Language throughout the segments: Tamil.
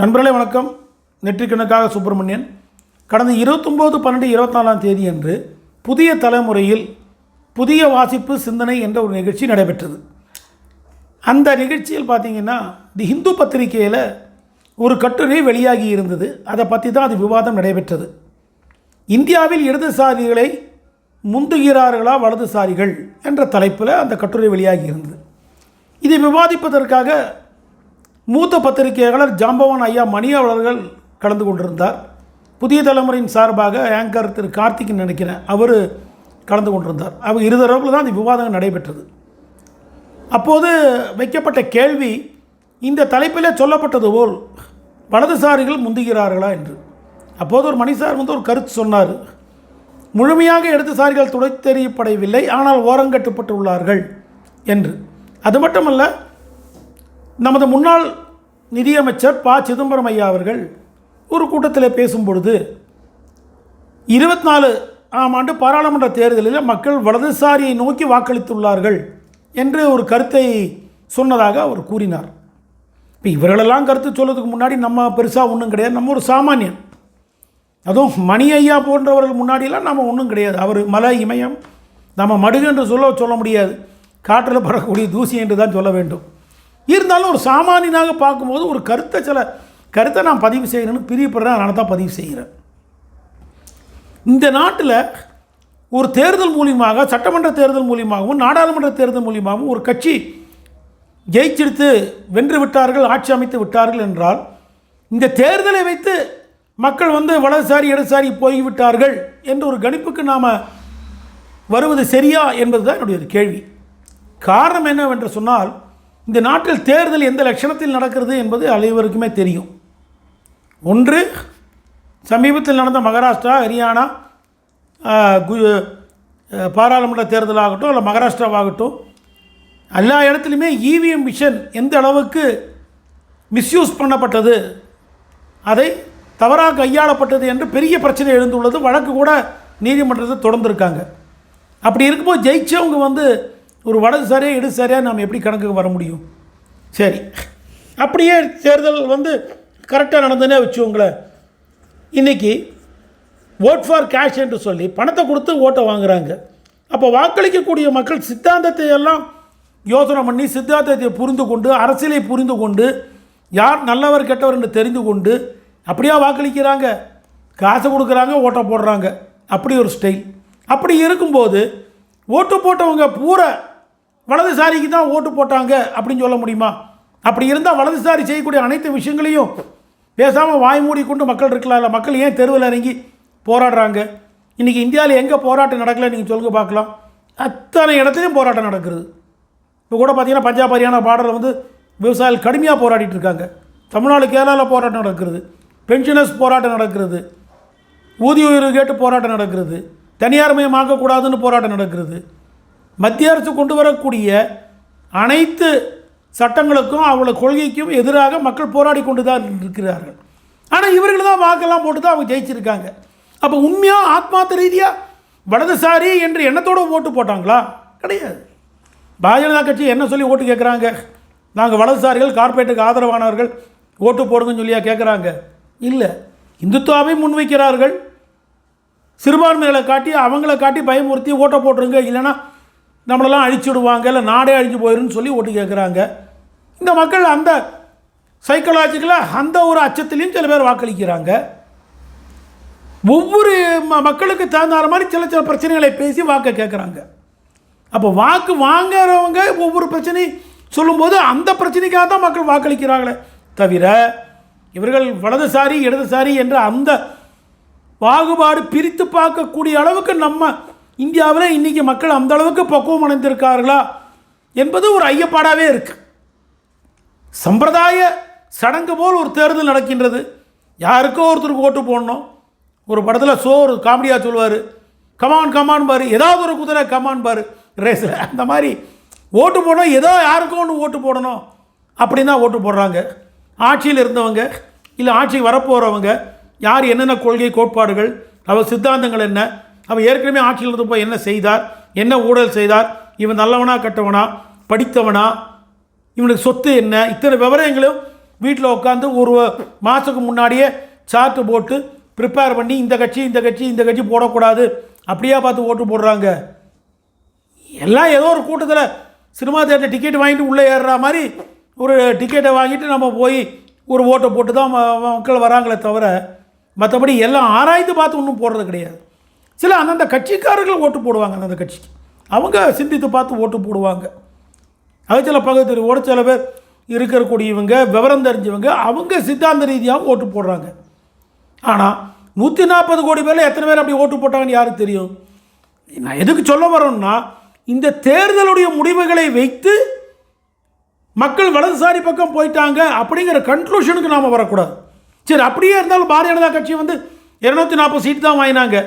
நண்பர்களே வணக்கம். நெற்றிக்கணக்காக சுப்பிரமணியன். கடந்த இருபத்தொம்போது பன்னெண்டு இருபத்தாலாம் தேதி அன்று புதிய தலைமுறையில் புதிய வாசிப்பு சிந்தனை என்ற ஒரு நிகழ்ச்சி நடைபெற்றது. அந்த நிகழ்ச்சியில் பார்த்தீங்கன்னா தி ஹிந்து பத்திரிகையில் ஒரு கட்டுரை வெளியாகி இருந்தது. அதை பற்றி தான் அது விவாதம் நடைபெற்றது. இந்தியாவில் இடதுசாரிகளை முந்துகிறார்களா வலதுசாரிகள் என்ற தலைப்பில் அந்த கட்டுரை வெளியாகி இருந்தது. இதை விவாதிப்பதற்காக மூத்த பத்திரிகையாளர் ஜாம்பவான் ஐயா மணி அவர்கள் கலந்து கொண்டிருந்தார். புதிய தலைமுறையின் சார்பாக ஆங்கர் திரு கார்த்திக்னு நினைக்கிறேன் அவர் கலந்து கொண்டிருந்தார். அவர் இருதரப்பில் தான் அந்த விவாதங்கள் நடைபெற்றது. அப்போது வைக்கப்பட்ட கேள்வி இந்த தலைப்பில் சொல்லப்பட்டது போல் வலதுசாரிகள் முந்துகிறார்களா என்று. அப்போது ஒரு மணிசார் வந்து ஒரு கருத்து சொன்னார். முழுமையாக இடதுசாரிகள் துடைத்தெறியப்படவில்லை ஆனால் ஓரங்கட்டுப்பட்டு உள்ளார்கள் என்று. அது மட்டுமல்ல நமது முன்னாள் நிதியமைச்சர் ப. சிதம்பரம் ஐயா அவர்கள் ஒரு கூட்டத்தில் பேசும்பொழுது இருபத்தி நாலு ஆம் ஆண்டு பாராளுமன்ற தேர்தலில் மக்கள் வலதுசாரியை நோக்கி வாக்களித்துள்ளார்கள் என்று ஒரு கருத்தை சொன்னதாக அவர் கூறினார். இப்போ இவர்களெல்லாம் கருத்து சொல்கிறதுக்கு முன்னாடி நம்ம பெருசாக ஒன்றும் கிடையாது. நம்ம ஒரு சாமானியன். அதுவும் மணி ஐயா போன்றவர்கள் முன்னாடியெல்லாம் நம்ம ஒன்றும் கிடையாது. அவர் மலை இமயம் நம்ம மடுகு என்று சொல்ல சொல்ல முடியாது. காற்றில் படக்கூடிய தூசி என்று தான் சொல்ல வேண்டும். இருந்தாலும் ஒரு சாமானியனாக பார்க்கும்போது ஒரு கருத்தை சில கருத்தை நான் பதிவு செய்கிறேன்னு பிரியப்படுறேன் அதனால தான் பதிவு செய்கிறேன். இந்த நாட்டில் ஒரு தேர்தல் மூலியமாக சட்டமன்ற தேர்தல் மூலியமாகவும் நாடாளுமன்ற தேர்தல் மூலியமாகவும் ஒரு கட்சி ஜெயிச்செடுத்து வென்று விட்டார்கள் ஆட்சி அமைத்து விட்டார்கள் என்றால் இந்த தேர்தலை வைத்து மக்கள் வந்து வலதுசாரி இடதுசாரி போய்விட்டார்கள் என்ற ஒரு கணிப்புக்கு நாம் வருவது சரியா என்பது தான் என்னுடைய கேள்வி. காரணம் என்னவென்று சொன்னால் இந்த நாட்டில் தேர்தல் எந்த லட்சணத்தில் நடக்கிறது என்பது அனைவருக்குமே தெரியும். ஒன்று சமீபத்தில் நடந்த மகாராஷ்டிரா ஹரியானா கு- பாராளுமன்ற தேர்தலாகட்டும் இல்லை மகாராஷ்டிராவாகட்டும் எல்லா இடத்துலையுமே இவிஎம் மிஷன் எந்த அளவுக்கு மிஸ்யூஸ் பண்ணப்பட்டது அதை தவறாக கையாளப்பட்டது என்று பெரிய பிரச்சனை எழுந்துள்ளது. வழக்கு கூட நீதிமன்றத்தை தொடர்ந்துருக்காங்க. அப்படி இருக்கும்போது ஜெயிச்சவங்க வந்து ஒரு வலதுசாரியாக இடதுசாரியாக நாம் எப்படி கணக்குக்கு வர முடியும்? சரி. அப்படியே தேர்தல் வந்து கரெக்டாக நடந்ததுன்னே வச்சுக்கோங்களேன். இன்றைக்கி ஓட் ஃபார் கேஷ் என்று சொல்லி பணத்தை கொடுத்து ஓட்டை வாங்குகிறாங்க அப்போ வாக்களிக்கக்கூடிய மக்கள் சித்தாந்தத்தை எல்லாம் யோசனை பண்ணி சித்தாந்தத்தை புரிந்து கொண்டு அரசியலை புரிந்து கொண்டு யார் நல்லவர் கெட்டவர் என்று தெரிந்து கொண்டு அப்படியா வாக்களிக்கிறாங்க? காசு கொடுக்குறாங்க ஓட்டை போடுறாங்க. அப்படி ஒரு ஸ்டைல் அப்படி இருக்கும்போது ஓட்டு போட்டவங்க பூரா வலதுசாரிக்கு தான் ஓட்டு போட்டாங்க அப்படின்னு சொல்ல முடியுமா? அப்படி இருந்தால் வலதுசாரி செய்யக்கூடிய அனைத்து விஷயங்களையும் பேசாமல் வாய் மூடி கொண்டு மக்கள் இருக்கலாம் இல்லை மக்கள் ஏன் தெருவில் இறங்கி போராடுறாங்க? இன்றைக்கி இந்தியாவில் எங்கே போராட்டம் நடக்கலை? நீங்கள் சொல்லுங்க பார்க்கலாம். அத்தனை இடத்துலையும் போராட்டம் நடக்கிறது. இப்போ கூட பார்த்தீங்கன்னா பஞ்சாப் ஹரியானா பார்டரில் வந்து விவசாயிகள் கடுமையாக போராடிட்டு இருக்காங்க. தமிழ்நாடு கேரளாவில் போராட்டம் நடக்கிறது. பென்ஷனர்ஸ் போராட்டம் நடக்கிறது. ஊதிய உயர்வு கேட்டு போராட்டம் நடக்கிறது. தனியார் மயமாக்கக்கூடாதுன்னு போராட்டம் நடக்கிறது. மத்திய அரசு கொண்டு வரக்கூடிய அனைத்து சட்டங்களுக்கும் அவளை கொள்கைக்கும் எதிராக மக்கள் போராடி கொண்டு தான் இருக்கிறார்கள். ஆனால் இவர்கள் தான் வாக்கெல்லாம் போட்டு தான் அவங்க ஜெயிச்சிருக்காங்க. அப்போ உண்மையாக ஆத்மார்த்த ரீதியாக வலதுசாரி என்று எண்ணத்தோடு ஓட்டு போட்டாங்களா? கிடையாது. பாரதிய ஜனதா கட்சி என்ன சொல்லி ஓட்டு கேட்குறாங்க நாங்கள் வலதுசாரிகள் கார்ப்பரேட்டுக்கு ஆதரவானவர்கள் ஓட்டு போடுங்கன்னு சொல்லியா கேட்குறாங்க இல்லை. இந்துத்துவாவை முன்வைக்கிறார்கள். சிறுபான்மைகளை காட்டி அவங்கள காட்டி பயமுறுத்தி ஓட்டை போட்டுருங்க. இல்லைன்னா நம்மளெல்லாம் அழிச்சுடுவாங்க இல்லை நாடே அழிஞ்சு போயிருன்னு சொல்லி ஓட்டு கேட்குறாங்க. இந்த மக்கள் அந்த சைக்கலாஜிக்கலாக அந்த ஒரு அச்சத்துலேயும் சில பேர் வாக்களிக்கிறாங்க. ஒவ்வொரு ம மக்களுக்கு தகுந்தாற மாதிரி சில சில பிரச்சனைகளை பேசி வாக்கை கேட்குறாங்க. அப்போ வாக்கு வாங்குறவங்க ஒவ்வொரு பிரச்சனையும் சொல்லும்போது அந்த பிரச்சனைக்காக தான் மக்கள் வாக்களிக்கிறாங்களே தவிர இவர்கள் வலதுசாரி இடதுசாரி என்ற அந்த பாகுபாடு பிரித்து பார்க்கக்கூடிய அளவுக்கு நம்ம இந்தியாவில் இன்றைக்கி மக்கள் அந்த அளவுக்கு பக்குவம் அடைந்திருக்கார்களா என்பது ஒரு ஐயப்பாடாகவே இருக்குது சம்பிரதாய சடங்கு போல் ஒரு தேர்தல் நடக்கின்றது. யாருக்கோ ஒருத்தருக்கு ஓட்டு போடணும். ஒரு படத்தில் சோ ஒரு காமெடியாக சொல்லுவார். கமான் கமான் பாரு. ஏதாவது ஒரு குதிரை கமான் பாரு. ரேஸில். அந்த மாதிரி ஓட்டு போடணும். ஏதோ யாருக்கோ ஒன்று ஓட்டு போடணும் அப்படின்னு தான் ஓட்டு போடுறாங்க. ஆட்சியில் இருந்தவங்க இல்லை ஆட்சிக்கு வரப்போகிறவங்க யார் என்னென்ன கொள்கை கோட்பாடுகள் அவர் சித்தாந்தங்கள் என்ன அவர் ஏற்கனவே ஆட்சியில் இருந்தப்போ என்ன செய்தார்? என்ன ஊழல் செய்தார்? இவன் நல்லவனா கட்டவனா? படித்தவனா? இவனுக்கு சொத்து என்ன? இத்தனை விவரங்களும் வீட்டில் உட்காந்து ஒரு மாதத்துக்கு முன்னாடியே சார்ட்டு போட்டு ப்ரிப்பேர் பண்ணி இந்த கட்சி இந்த கட்சி இந்த கட்சி போடக்கூடாது. அப்படியே பார்த்து ஓட்டு போடுறாங்க. எல்லாம் ஏதோ ஒரு கூட்டத்தில் சினிமா தேட்டர் டிக்கெட் வாங்கிட்டு உள்ளே ஏறுற மாதிரி ஒரு டிக்கெட்டை வாங்கிட்டு நம்ம போய் ஒரு ஓட்டை போட்டு தான் மக்கள் வராங்களே தவிர மற்றபடி எல்லாம் ஆராய்ந்து பார்த்து ஒன்றும் போடுறது கிடையாது. சில அந்தந்த கட்சிக்காரர்கள் ஓட்டு போடுவாங்க அந்தந்த கட்சிக்கு. அவங்க சிந்தித்து பார்த்து ஓட்டு போடுவாங்க. அது சில ஒரு சில பேர் இருக்கக்கூடியவங்க விவரம் தெரிஞ்சவங்க அவங்க சித்தாந்த ரீதியாக ஓட்டு போடுறாங்க. ஆனால் நூற்றி நாற்பது கோடி பேரில் எத்தனை பேர் அப்படி ஓட்டு போட்டாங்கன்னு யாருக்கு தெரியும்? நான் எதுக்கு சொல்ல வரோம்னா இந்த தேர்தலுடைய முடிவுகளை வைத்து மக்கள் வலதுசாரி பக்கம் போயிட்டாங்க அப்படிங்கிற கன்க்ளூஷனுக்கு நாம் வரக்கூடாது. சரி அப்படியே இருந்தாலும் பாரதிய ஜனதா கட்சி வந்து இருநூத்தி நாற்பது சீட் தான் வாங்கினாங்க.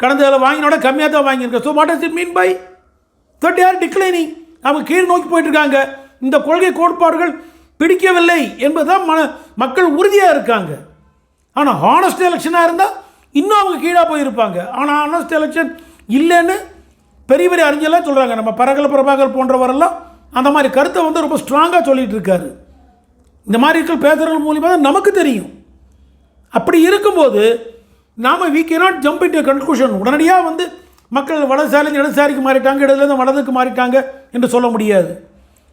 கடந்த இதில் வாங்கினோட கம்மியாக தான் வாங்கியிருக்கேன் so what is it mean by that are declining அவங்க கீழ் நோக்கி போயிட்டு இருக்காங்க இந்த கொள்கை கோட்பாடுகள் பிடிக்கவில்லை என்பதுதான் மன மக்கள் உறுதியாக இருக்காங்க. ஆனால் ஹானஸ்ட் எலெக்ஷனாக இருந்தால் இன்னும் அவங்க கீழாக போயிருப்பாங்க. ஆனால் ஹானஸ்ட் எலெக்ஷன் இல்லைன்னு பெரிய பெரிய அறிஞர்லாம் சொல்கிறாங்க நம்ம பரகல பிரபாகர் போன்றவரெல்லாம் அந்த மாதிரி கருத்தை வந்து ரொம்ப ஸ்ட்ராங்காக சொல்லிகிட்டு இருக்காரு இந்த மாதிரி இருக்கிற பேசுகிறது மூலியமாக தான் நமக்கு தெரியும். அப்படி இருக்கும்போது நாம் we cannot jump in conclusion உடனடியாக வந்து மக்கள் வலதுசாரிலேருந்து இடதுசாரிக்கு மாறிட்டாங்க இடதுலேருந்து வலதுக்கு மாறிட்டாங்க என்று சொல்ல முடியாது.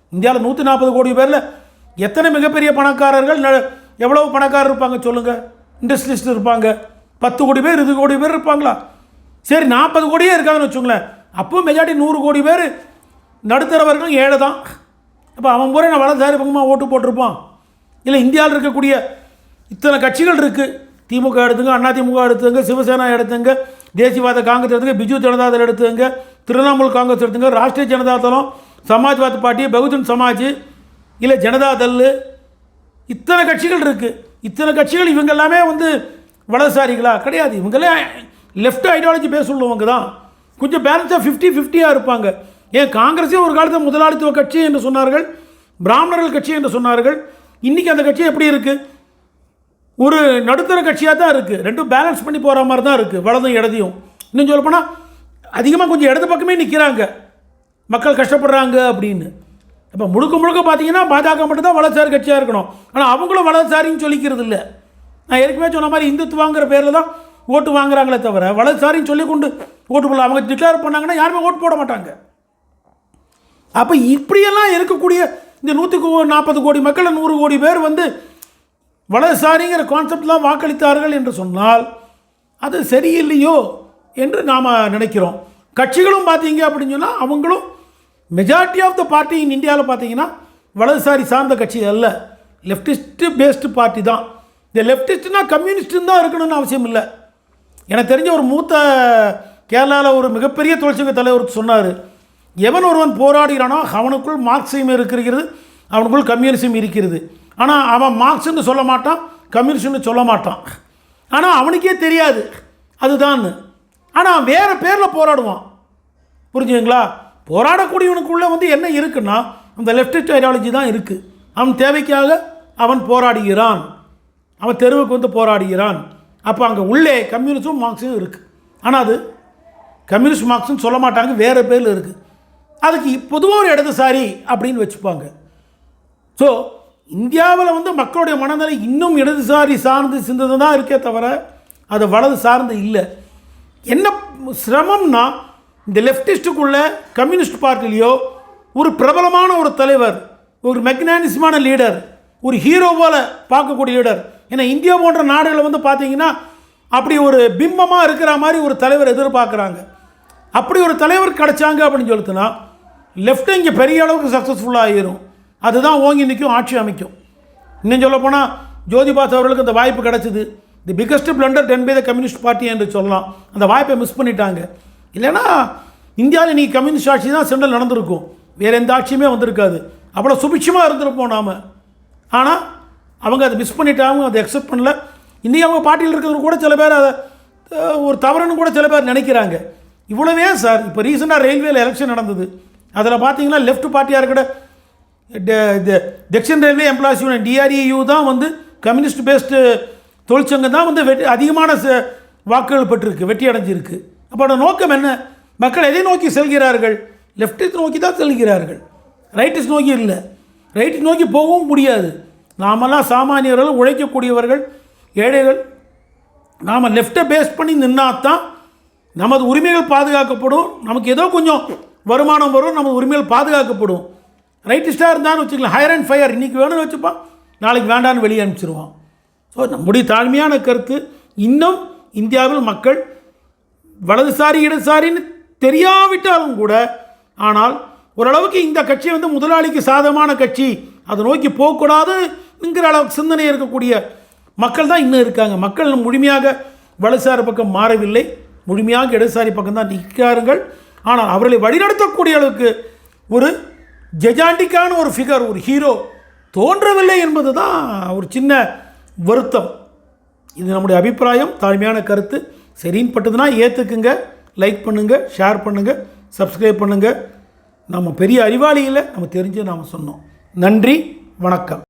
இந்தியாவில் நூற்றி நாற்பது கோடி பேரில் எத்தனை மிகப்பெரிய பணக்காரர்கள் ந- எவ்வளவு பணக்காரர் இருப்பாங்க சொல்லுங்கள் இண்டஸ்ட்ரியலிஸ்ட் இருப்பாங்க. பத்து கோடி பேர் இருபது கோடி பேர் இருப்பாங்களா? சரி நாற்பது கோடியே இருக்காங்கன்னு வச்சுங்களேன் அப்பவும் மெஜாரிட்டி நூறு கோடி பேர் நடுத்தரவர்களும் ஏழை தான். அப்போ அவன் பூரா நான் வலதுசாரி பக்கமாக ஓட்டு போட்டிருப்பான். இல்லை இந்தியாவில் இருக்கக்கூடிய இத்தனை கட்சிகள் இருக்குது திமுக எடுத்துங்க அண்ணா திமுக எடுத்துங்க சிவசேனா எடுத்துங்க தேசியவாத காங்கிரஸ் எடுத்துங்க பிஜு ஜனதா தளம் எடுத்துங்க திரிணாமுல் காங்கிரஸ் எடுத்துங்க ராஷ்ட்ரிய ஜனதா தளம் சமாஜ்வாத் பார்ட்டி பகுஜன் சமாஜ் இல்லை ஜனதா தள் இத்தனை கட்சிகள் இருக்குது இத்தனை கட்சிகள் இவங்க எல்லாமே வந்து வலதுசாரிகளா? கிடையாது. இவங்களே லெஃப்ட் ஐடியாலஜி பேஸ் உள்ளவங்க தான். கொஞ்சம் பேலன்ஸாக ஃபிஃப்டி ஃபிஃப்டியாக இருப்பாங்க. ஏன் காங்கிரஸே ஒரு காலத்தில் முதலாளித்துவ கட்சி என்று சொன்னார்கள் பிராமணர்கள் கட்சி என்று சொன்னார்கள். இன்றைக்கி அந்த கட்சி எப்படி இருக்குது ஒரு நடுத்தர கட்சியாக தான் இருக்குது ரெண்டும் பேலன்ஸ் பண்ணி போகிற மாதிரி தான் இருக்குது வலதும் இடதையும். இன்னும் சொல்லப்போனால் அதிகமாக கொஞ்சம் இடது பக்கமே நிற்கிறாங்க மக்கள் கஷ்டப்படுறாங்க அப்படின்னு. இப்போ முழுக்க முழுக்க பார்த்தீங்கன்னா பாஜக மட்டும் தான் வலதுசாரி கட்சியாக இருக்கணும். ஆனால் அவங்களும் வலதுசாரின்னு சொல்லிக்கிறது இல்லை. நான் ஏற்கனவே சொன்ன மாதிரி இந்துத்துவாங்கிற பேரில் தான் ஓட்டு வாங்குறாங்களே தவிர வலதுசாரின்னு சொல்லி கொண்டு ஓட்டு போடலாம் அவங்க டிக்ளேர் பண்ணாங்கன்னா யாருமே ஓட்டு போட மாட்டாங்க. அப்போ இப்படியெல்லாம் இருக்கக்கூடிய இந்த நூற்றுக்கு நாற்பது கோடி மக்கள் நூறு கோடி பேர் வந்து வலதுசாரிங்கிற கான்செப்ட்லாம் வாக்களித்தார்கள் என்று சொன்னால் அது சரியில்லையோ என்று நாம் நினைக்கிறோம். கட்சிகளும் பார்த்தீங்க அப்படின்னு சொன்னால் அவங்களும் majority of the party in இந்தியாவில் பார்த்தீங்கன்னா வலதுசாரி சார்ந்த கட்சி அல்ல. லெஃப்டிஸ்ட்டு பேஸ்டு பார்ட்டி தான். இந்த லெஃப்டிஸ்ட்னா கம்யூனிஸ்ட்டுன்னு தான் இருக்கணும்னு அவசியம் இல்லை. எனக்கு தெரிஞ்ச ஒரு மூத்த கேரளாவில் ஒரு மிகப்பெரிய தொழிற்சங்க தலைவர் சொன்னார். எவன் ஒருவன் போராடுகிறானோ அவனுக்குள் மார்க்சியம் இருக்கிறது அவனுக்குள் கம்யூனிசம் இருக்கிறது. ஆனால் அவன் மார்க்ஸ்ன்னு சொல்ல மாட்டான் கம்யூனிஸ்ட்னு சொல்ல மாட்டான். ஆனால் அவனுக்கே தெரியாது அதுதான். ஆனால் வேறு பேரில் போராடுவான். புரிஞ்சுங்களா போராடக்கூடியவனுக்குள்ளே வந்து என்ன இருக்குன்னா அந்த லெஃப்டிஸ்ட் ஐடியாலஜி தான் இருக்குது அவன் தேவைக்காக அவன் போராடுகிறான். அவன் தெருவுக்கு வந்து போராடுகிறான். அப்போ அங்கே உள்ளே கம்யூனிஸ்டும் மார்க்ஸும் இருக்குது ஆனால் அது கம்யூனிஸ்ட் மார்க்ஸ்னு சொல்ல மாட்டாங்க வேறு பேரில் இருக்குது அதுக்கு பொதுவாக ஒரு இடதுசாரி அப்படின்னு வச்சுப்பாங்க. ஸோ இந்தியாவில் வந்து மக்களுடைய மனநிலை இன்னும் இடதுசாரி சார்ந்து சிந்தது தான் இருக்கே தவிர அது வலது சார்ந்து இல்லை. என்ன சிரமம்னா இந்த லெஃப்டிஸ்ட்டுக்குள்ளே கம்யூனிஸ்ட் பார்ட்டிலேயோ ஒரு பிரபலமான ஒரு தலைவர் ஒரு மெக்னானிசமான லீடர் ஒரு ஹீரோ போல் பார்க்கக்கூடிய லீடர். ஏன்னா இந்தியா போன்ற நாடுகளை வந்து பார்த்தீங்கன்னா அப்படி ஒரு பிம்பமாக இருக்கிற மாதிரி ஒரு தலைவர் எதிர்பார்க்குறாங்க. அப்படி ஒரு தலைவர் கிடச்சாங்க அப்படின்னு சொல்லிட்டுனா லெஃப்ட் இங்கே பெரிய அளவுக்கு சக்ஸஸ்ஃபுல்லாக ஆகிரும் அதுதான் ஓங்கி நிற்கும் ஆட்சி அமைக்கும். இன்னும் சொல்ல போனால் ஜோதிபாஸ் அவர்களுக்கு அந்த வாய்ப்பு கிடைச்சிது. The biggest blunder done by the communist party என்று சொல்லலாம். அந்த வாய்ப்பை மிஸ் பண்ணிட்டாங்க. இல்லைன்னா இந்தியாவில் நீ கம்யூனிஸ்ட் ஆட்சி தான் சென்ட்ரல் நடந்திருக்கும். வேறு எந்த ஆட்சியுமே வந்திருக்காது. அவ்வளோ சுபிட்சமாக இருந்திருப்போம் நாம். ஆனால் அவங்க அதை மிஸ் பண்ணிட்டாங்க அதை அக்செப்ட் பண்ணல. இன்றைக்கி அவங்க பார்ட்டியில் இருக்கிறவங்க கூட சில பேர் அதை ஒரு தவறுன்னு கூட சில பேர் நினைக்கிறாங்க. இவ்வளோவே சார் இப்போ ரீசெண்டாக ரயில்வேல எலெக்ஷன் நடந்தது. அதில் பார்த்தீங்கன்னா லெஃப்ட் பார்ட்டியாக இருக்கிற Dakshin railway employees union DREU தான் வந்து கம்யூனிஸ்ட் பேஸ்டு தொழிற்சங்கம் தான் வந்து வெற்றி அதிகமான ச- வாக்குகள் பெற்றிருக்கு வெற்றி அடைஞ்சிருக்கு. அப்போட நோக்கம் என்ன? மக்கள் எதை நோக்கி செல்கிறார்கள்? லெஃப்டிஸ்ட் நோக்கி தான் செல்கிறார்கள். ரைட்டிஸ்ட் நோக்கி இல்லை. ரைட் நோக்கி போகவும் முடியாது. நாமெல்லாம் சாமானியர்கள் உழைக்கக்கூடியவர்கள் ஏழைகள். நாம் லெஃப்ட்டை பேஸ் பண்ணி நின்னாதான் நமது உரிமைகள் பாதுகாக்கப்படும். நமக்கு ஏதோ கொஞ்சம் வருமானம் வரும் நமது உரிமைகள் பாதுகாக்கப்படும். ரைட்டிஸ்டாக இருந்தான்னு வச்சுக்கலாம் ஹையர் அண்ட் ஃபயர் இன்றைக்கி வேணும்னு வச்சுப்பான் நாளைக்கு வேண்டான்னு வெளியே அனுப்பிச்சிருவான். ஸோ நம்முடைய தாழ்மையான கருத்து இன்னும் இந்தியாவில் மக்கள் வலதுசாரி இடதுசாரின்னு தெரியாவிட்டாலும் கூட ஆனால் ஓரளவுக்கு இந்த கட்சி வந்து முதலாளிக்கு சாதகமான கட்சி. அதை நோக்கி போகக்கூடாதுங்கிற அளவுக்கு சிந்தனை இருக்கக்கூடிய மக்கள் தான் இன்னும் இருக்காங்க. மக்கள் முழுமையாக வலதுசாரி பக்கம் மாறவில்லை. முழுமையாக இடதுசாரி பக்கம் தான் நிற்கிறார்கள். ஆனால் அவர்களை வழிநடத்தக்கூடிய அளவுக்கு ஒரு ஜெஜாண்டிக்கான ஒரு ஃபிகர் ஒரு ஹீரோ தோன்றவில்லை என்பது தான் ஒரு சின்ன வருத்தம். இது நம்முடைய அபிப்பிராயம் தாழ்மையான கருத்து. சரின்னு பட்டதுன்னா ஏற்றுக்குங்க லைக் பண்ணுங்கள் ஷேர் பண்ணுங்கள் சப்ஸ்கிரைப் பண்ணுங்கள் நம்ம பெரிய அறிவாளியில் நம்ம தெரிஞ்சு நாம் சொன்னோம். நன்றி வணக்கம்.